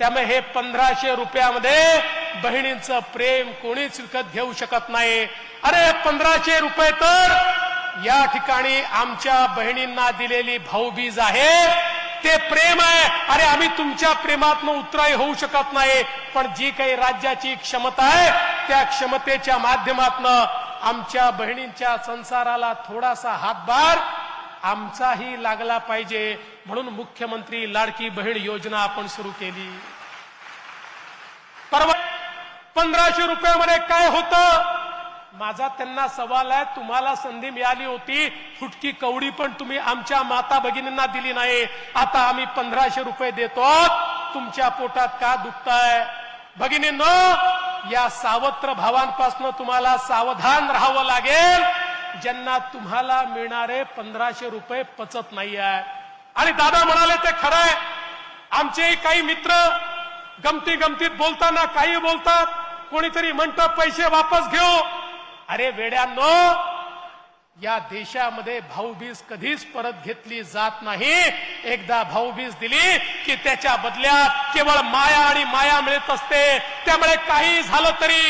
त्यामुळे हे पंधराशे रुपयामध्ये बहिणींचं प्रेम कोणीच विकत घेऊ शकत नाही. अरे पंधराशे रुपये तर या ठिकाणी आमच्या बहिणींना दिलेली भाऊबीज आहे. ते प्रेम आहे. अरे आम्ही तुमच्या प्रेमातन उतराई होऊ शकत नाही. पण जी काही राज्याची क्षमता आहे त्या क्षमतेच्या माध्यमातनं आमच्या बहिणींच्या संसाराला थोडासा हातभार आमचाही लागला पाहिजे म्हणून मुख्यमंत्री लाडकी बहीण योजना आपण सुरू केली. परवा पंधराशे रुपयामध्ये काय होतं? माझा त्यांना सवाल आहे तुम्हाला संधी मिळाली होती फुटकी कवडी पण तुम्ही आमच्या माता भगिनींना दिली नाही. आता आम्ही पंधराशे रुपये देतो तुमच्या पोटात का दुखताय? भगिनींनो या सावत्र भावांपासून तुम्हाला सावधान राहावं लागेल. ज्यांना तुम्हाला मिळणारे पंधराशे रुपये पचत नाही आहे आणि दादा म्हणाले ते खरंय. आमचे काही मित्र गमती गमतीत बोलताना काही बोलतात. कोणीतरी म्हणतं पैसे वापस घेऊ. अरे वेड्यांनो या देशामध्ये भाऊबीज कधीच परत घेतली जात नाही. एकदा भाऊबीज दिली की त्याच्या बदल्यात केवळ माया आणि माया मिळत असते. त्यामुळे काही झालं तरी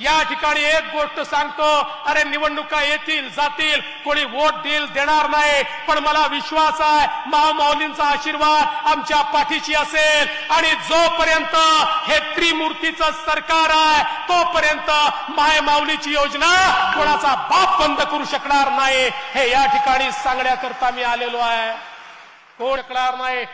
या ठिकाणी एक गोष्ट सांगतो अरे निवडणुका येतील जातील कोणी वोट देईल देणार नाही. पण मला विश्वास आहे महामाऊलींचा आशीर्वाद आमच्या पाठीशी असेल. आणि जोपर्यंत हे त्रिमूर्तीचं सरकार आहे तोपर्यंत मायमाऊलीची योजना कोणाचा बाप बंद करू शकणार नाही. हे या ठिकाणी सांगण्याकरता मी आलेलो आहे. कोण शकणार नाही?